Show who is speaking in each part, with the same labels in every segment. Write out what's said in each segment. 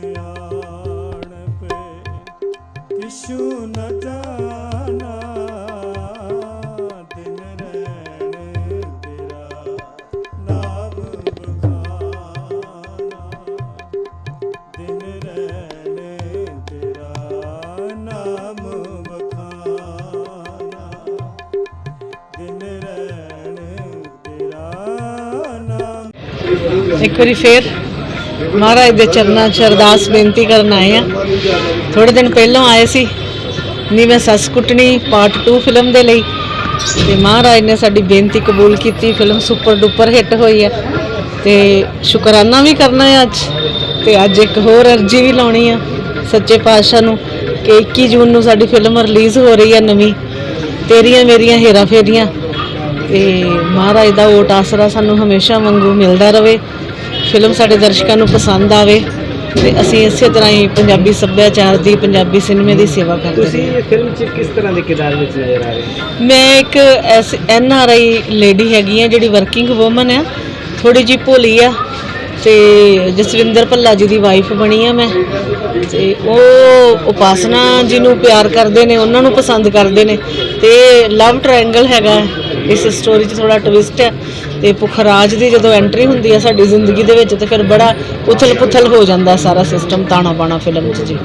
Speaker 1: ਸਿਆਣਪੇ ਕਿਛੂ ਨ ਜਾਣਾ, ਦਿਨ ਰਹਿਣ ਤੇਰਾ ਨਾਮ ਬਖਾਨਾ। ਦਿਨ ਰਹਿਣ ਤੇਰਾ ਨਾਮ ਬਖਾਨਾ। ਦਿਨ ਰਹਿਣ ਤੇਰਾ ਨਾਮ
Speaker 2: ਇੱਕ ਵਾਰੀ ਫੇਰ। ਮਹਾਰਾਜ ਦੇ ਚਰਨਾਂ 'ਚ ਅਰਦਾਸ ਬੇਨਤੀ ਕਰਨ ਆਏ ਆ ਥੋੜੇ ਦਿਨ ਪਹਿਲਾਂ ਆਏ ਸੀ। ਨੀ ਮੈਂ ਸੱਸ ਕੁੱਟਣੀ ਪਾਰਟ 2 ਫਿਲਮ ਦੇ ਲਈ। ਤੇ ਮਹਾਰਾਜ ਨੇ ਸਾਡੀ ਬੇਨਤੀ ਕਬੂਲ ਕੀਤੀ। ਫਿਲਮ ਸੁਪਰ ਡੁਪਰ ਹਿੱਟ ਹੋਈ ਹੈ ਤੇ ਸ਼ੁਕਰਾਨਾ ਵੀ ਕਰਨਾ ਹੈ ਅੱਜ। ਤੇ ਅੱਜ ਇੱਕ ਹੋਰ ਅਰਜੀ ਵੀ ਲਾਉਣੀ ਆ ਸੱਚੇ ਪਾਤਸ਼ਾਹ ਨੂੰ ਕਿ 21 ਜੂਨ ਨੂੰ ਸਾਡੀ ਫਿਲਮ ਰਿਲੀਜ਼ ਹੋ ਰਹੀ ਹੈ ਨਵੀਂ। ਤੇਰੀਆਂ ਮੇਰੀਆਂ ਹੇਰਾ ਫੇਰੀਆਂ। ਤੇ ਮਹਾਰਾਜ ਦਾ ਓਟ ਆਸਰਾ ਸਾਨੂੰ ਹਮੇਸ਼ਾ ਵਾਂਗੂ ਮਿਲਦਾ ਰਵੇ ਫਿਲਮ ਸਾਡੇ ਦਰਸ਼ਕਾਂ ਨੂੰ ਪਸੰਦ ਆਵੇ ਤੇ ਅਸੀਂ ਇਸੇ ਤਰ੍ਹਾਂ ਹੀ ਪੰਜਾਬੀ ਸੱਭਿਆਚਾਰ ਦੀ ਪੰਜਾਬੀ ਸਿਨੇਮੇ ਦੀ ਸੇਵਾ ਕਰਦੇ
Speaker 3: ਤੁਸੀਂ
Speaker 2: ਰਹੀਏ
Speaker 3: ਇਹ ਫਿਲਮ 'ਚ ਕਿਸ ਤਰ੍ਹਾਂ ਦੇ ਕਿਰਦਾਰ ਵਿੱਚ ਨਜ਼ਰ ਆ ਰਹੇ ਹੋ?
Speaker 2: ਮੈਂ ਇੱਕ ਐਨ ਆਰ ਆਈ ਲੇਡੀ ਹੈਗੀ ਆ ਜਿਹੜੀ ਵਰਕਿੰਗ ਔਮਨ ਆ। ਥੋੜੀ ਜੀ ਭੋਲੀ ਆ। ਤੇ ਜਸਵਿੰਦਰ ਭੱਲਾ ਜੀ ਦੀ ਵਾਈਫ ਬਣੀ ਆ ਮੈਂ। ਤੇ ਉਹ ਉਪਾਸਨਾ ਜੀ ਨੂੰ ਪਿਆਰ ਕਰਦੇ ਨੇ, ਉਹਨਾਂ ਨੂੰ ਪਸੰਦ ਕਰਦੇ ਨੇ। ਤੇ ਲਵ ਟ੍ਰਾਇੰਗਲ ਹੈਗਾ ਇਸ ਸਟੋਰੀ 'ਚ ਥੋੜਾ ਟਵਿਸਟ ਹੈ ਤੇ ਪੁਖਰਾਜ ਦੀ ਜਦੋਂ ਐਂਟਰੀ ਹੁੰਦੀ ਹੈ ਸਾਡੀ ਜ਼ਿੰਦਗੀ ਦੇ ਵਿੱਚ, ਤੇ ਫਿਰ ਬੜਾ ਉਥਲ ਪੁਥਲ ਹੋ ਜਾਂਦਾ ਸਾਰਾ ਸਿਸਟਮ ਤਾਣਾ ਬਾਣਾ ਫਿਲਮ 'ਚ ਜੀ।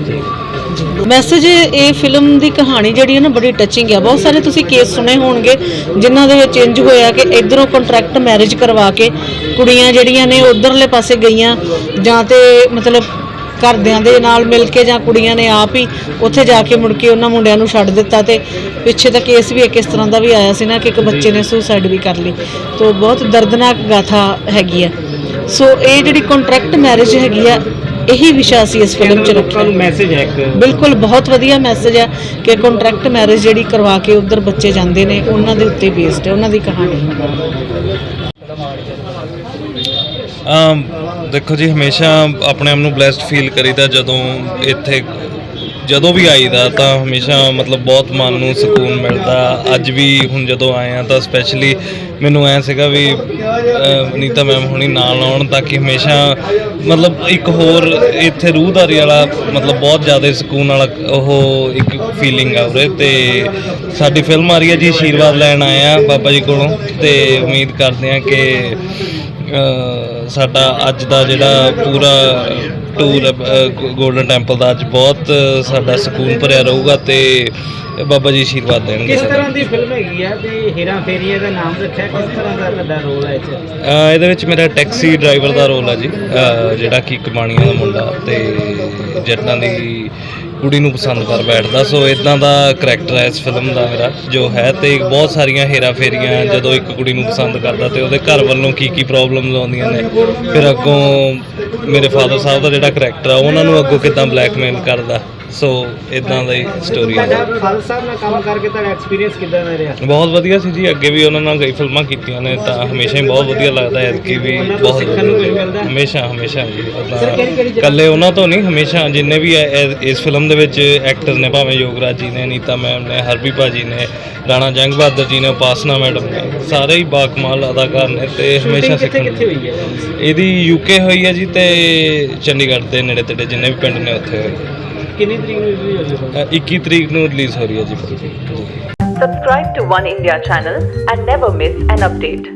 Speaker 2: ਮੈਸੇਜ ਇਹ ਫਿਲਮ ਦੀ ਕਹਾਣੀ ਜਿਹੜੀ ਹੈ ਨਾ ਬੜੀ ਟੱਚਿੰਗ ਹੈ ਬਹੁਤ ਸਾਰੇ ਤੁਸੀਂ ਕੇਸ ਸੁਣੇ ਹੋਣਗੇ, ਜਿਨ੍ਹਾਂ ਦੇ ਵਿੱਚ ਇੰਜ ਹੋਇਆ ਕਿ ਇਧਰੋਂ ਕੰਟਰੈਕਟ ਮੈਰਿਜ ਕਰਵਾ ਕੇ ਕੁੜੀਆਂ ਜਿਹੜੀਆਂ ਨੇ ਉਧਰਲੇ ਪਾਸੇ ਗਈਆਂ, ਜਾਂ ਤੇ ਮਤਲਬ ਘਰਦਿਆਂ ਦੇ ਨਾਲ ਮਿਲ ਕੇ ਜਾਂ ਕੁੜੀਆਂ ਨੇ ਆਪ ਹੀ ਉੱਥੇ ਜਾ ਕੇ ਮੁੜ ਕੇ ਉਹਨਾਂ ਮੁੰਡਿਆਂ ਨੂੰ ਛੱਡ ਦਿੱਤਾ ਤੇ ਪਿੱਛੇ ਤਾਂ ਕੇਸ ਵੀ ਇੱਕ ਇਸ ਤਰ੍ਹਾਂ ਦਾ ਵੀ ਆਇਆ ਸੀ ਨਾ ਕਿ ਇੱਕ ਬੱਚੇ ਨੇ ਸੁਸਾਈਡ ਵੀ ਕਰ ਲਈ। ਤੋਂ ਬਹੁਤ ਦਰਦਨਾਕ ਗਾਥਾ ਹੈਗੀ ਆ। ਸੋ ਇਹ ਜਿਹੜੀ ਕੰਟਰੈਕਟ ਮੈਰਿਜ ਹੈਗੀ ਆ ਇਹੀ ਵਿਸ਼ਾ ਅਸੀਂ ਇਸ ਫਿਲਮ 'ਚ ਰੱਖਿਆ।
Speaker 3: ਤੁਹਾਨੂੰ ਮੈਸੇਜ ਹੈ ਇੱਕ।
Speaker 2: ਬਿਲਕੁਲ ਬਹੁਤ ਵਧੀਆ ਮੈਸੇਜ ਹੈ ਕਿ ਕੰਟਰੈਕਟ ਮੈਰਿਜ ਜਿਹੜੀ ਕਰਵਾ ਕੇ ਉਧਰ ਬੱਚੇ ਜਾਂਦੇ ਨੇ ਉਹਨਾਂ ਦੇ ਉੱਤੇ ਬੇਸਡ ਹੈ ਉਹਨਾਂ ਦੀ ਕਹਾਣੀ
Speaker 4: ਅਮ ਦੇਖੋ ਜੀ ਹਮੇਸ਼ਾ ਆਪਣੇ ਆਪ ਨੂੰ ਬlesed ਫੀਲ ਕਰੀਦਾ ਜਦੋਂ ਇੱਥੇ ਜਦੋਂ ਵੀ ਆਈਦਾ ਤਾਂ ਹਮੇਸ਼ਾ ਮਤਲਬ ਬਹੁਤ ਮਨ ਨੂੰ ਸਕੂਨ ਮਿਲਦਾ। ਅੱਜ ਵੀ ਹੁਣ ਜਦੋਂ ਆਏ ਆ ਤਾਂ ਸਪੈਸ਼ਲੀ ਮੈਨੂੰ ਐ ਸੀਗਾ ਵੀ ਨੀਤਾ ਮੈਮ ਹੁਣੀ ਨਾਲ ਆਉਣ ਤਾਂ ਕਿ ਹਮੇਸ਼ਾ ਮਤਲਬ ਇੱਕ ਹੋਰ ਇੱਥੇ ਰੂਹਦਾਰੀ ਵਾਲਾ ਮਤਲਬ ਬਹੁਤ ਜ਼ਿਆਦਾ ਸਕੂਨ ਵਾਲਾ ਉਹ ਇੱਕ ਫੀਲਿੰਗ ਆ ਉਰੇ ਤੇ ਸਾਡੀ ਫਿਲਮ ਆ ਰਹੀ ਹੈ ਜੀ ਆਸ਼ੀਰਵਾਦ ਲੈਣ ਆਏ ਆ ਬਾਬਾ ਜੀ ਕੋਲੋਂ ਤੇ ਉਮੀਦ ਕਰਦੇ ਆ ਕਿ ਸਾਡਾ ਅੱਜ ਦਾ ਜਿਹੜਾ ਪੂਰਾ ਟੂਰ ਗੋਲਡਨ ਟੈਂਪਲ ਦਾ ਅੱਜ ਬਹੁਤ ਸਾਡਾ ਸਕੂਨ ਭਰਿਆ ਰਹੂਗਾ ਤੇ ਬਾਬਾ ਜੀ ਆਸ਼ੀਰਵਾਦ ਦੇਣਗੇ
Speaker 3: ਕਿਸ ਤਰ੍ਹਾਂ ਦੀ ਫਿਲਮ ਹੈਗੀ ਆ ਤੇ ਹੀਰਾ ਫੇਰੀਆ ਦਾ ਨਾਮ ਰੱਖਿਆ ਕਿਸ ਤਰ੍ਹਾਂ ਦਾ ਤੁਹਾਡਾ ਰੋਲ ਹੈ ਇਹ
Speaker 4: ਇਹਦੇ ਵਿੱਚ ਮੇਰਾ ਟੈਕਸੀ ਡਰਾਈਵਰ ਦਾ ਰੋਲ ਹੈ ਜੀ ਜਿਹੜਾ ਕਿ ਕਮਾਣੀਆਂ ਦਾ ਮੁੰਡਾ ਤੇ ਜੱਟਾਂ ਦੀ ਕੁੜੀ ਨੂੰ ਪਸੰਦ ਕਰ ਬੈਠਦਾ। ਸੋ ਇਦਾਂ ਦਾ ਕਰੈਕਟਰ ਹੈ ਇਸ ਫਿਲਮ ਦਾ ਮੇਰਾ, ਜੋ ਹੈ ਤੇ ਬਹੁਤ ਸਾਰੀਆਂ ਹੇਰਾ ਫੇਰੀਆਂ ਜਦੋਂ ਇੱਕ ਕੁੜੀ ਨੂੰ ਪਸੰਦ ਕਰਦਾ ਤੇ ਉਹਦੇ ਘਰ ਵੱਲੋਂ ਕੀ ਕੀ ਪ੍ਰੋਬਲਮਸ ਆਉਂਦੀਆਂ ਨੇ। ਫਿਰ ਅੱਗੋਂ ਮੇਰੇ ਫਾਦਰ ਸਾਹਿਬ ਦਾ ਜਿਹੜਾ ਕਰੈਕਟਰ ਆ, ਉਹਨਾਂ ਨੂੰ ਅੱਗੋਂ ਕਿਦਾਂ ਬਲੈਕਮੇਲ ਕਰਦਾ। ਸੋ ਇਦਾਂ ਦੀ ਸਟੋਰੀ ਹੈ
Speaker 3: ਤੁਹਾਡਾ ਫਾਦਰ ਸਾਹਿਬ ਨਾਲ ਕੰਮ ਕਰਕੇ ਤੁਹਾਡਾ ਐਕਸਪੀਰੀਅੰਸ ਕਿਦਾਂ ਦਾ ਰਿਹਾ?
Speaker 4: ਬਹੁਤ ਵਧੀਆ ਸੀ ਜੀ ਅੱਗੇ ਵੀ ਉਹਨਾਂ ਨਾਲ ਕਈ ਫਿਲਮਾਂ ਕੀਤੀਆਂ ਨੇ ਤਾਂ ਹਮੇਸ਼ਾ ਹੀ ਬਹੁਤ ਵਧੀਆ ਲੱਗਦਾ ਹੈ ਕਿ ਵੀ ਬਹੁਤ
Speaker 3: ਹੈ?
Speaker 4: ਹਮੇਸ਼ਾ ਹਮੇਸ਼ਾ ਜੀ ਕੱਲੇ ਉਹਨਾਂ ਤੋਂ ਨਹੀਂ ਹਮੇਸ਼ਾ ਜਿੰਨੇ ਵੀ ਇਸ ਫਿਲਮ ਦੇ ਵਿੱਚ ਐਕਟਰ ਨੇ ਭਾਵੇਂ ਯੋਗਰਾਜ ਜੀ ਨੇ ਨੀਤਾ ਮੈਮ ਨੇ ਹਰਬੀ ਭਾਜੀ ਨੇ ਰਾਣਾ ਜੰਗ ਬਹਾਦਰ ਜੀ ਨੇ ਉਪਾਸਨਾ ਮੈਡਮ ਨੇ ਸਾਰੇ ਹੀ ਬਾਕਮਾਲ ਅਦਾਕਾਰ ਨੇ ਤੇ ਹਮੇਸ਼ਾ ਸਿੱਖਣ
Speaker 3: ਕਿੱਥੇ ਹੋਈ ਹੈ?
Speaker 4: ਇਹਦੀ ਯੂਕੇ ਹੋਈ ਹੈ ਜੀ ਤੇ ਚੰਡੀਗੜ੍ਹ ਦੇ ਨੇੜੇ ਤੇੜੇ ਜਿੰਨੇ ਵੀ ਪਿੰਡ ਨੇ ਉੱਥੇ। ਹੋਈ ਹੈ।
Speaker 3: ਕਿੰਨੀ ਤਰੀਕ ਨੂੰ ਰਿਲੀਜ਼
Speaker 4: ਅ, 21 ਤਰੀਕ ਨੂੰ ਰਿਲੀਜ਼ ਹੋ ਰਹੀ ਹੈ ਜੀ
Speaker 5: Subscribe to One India channel and never miss an update.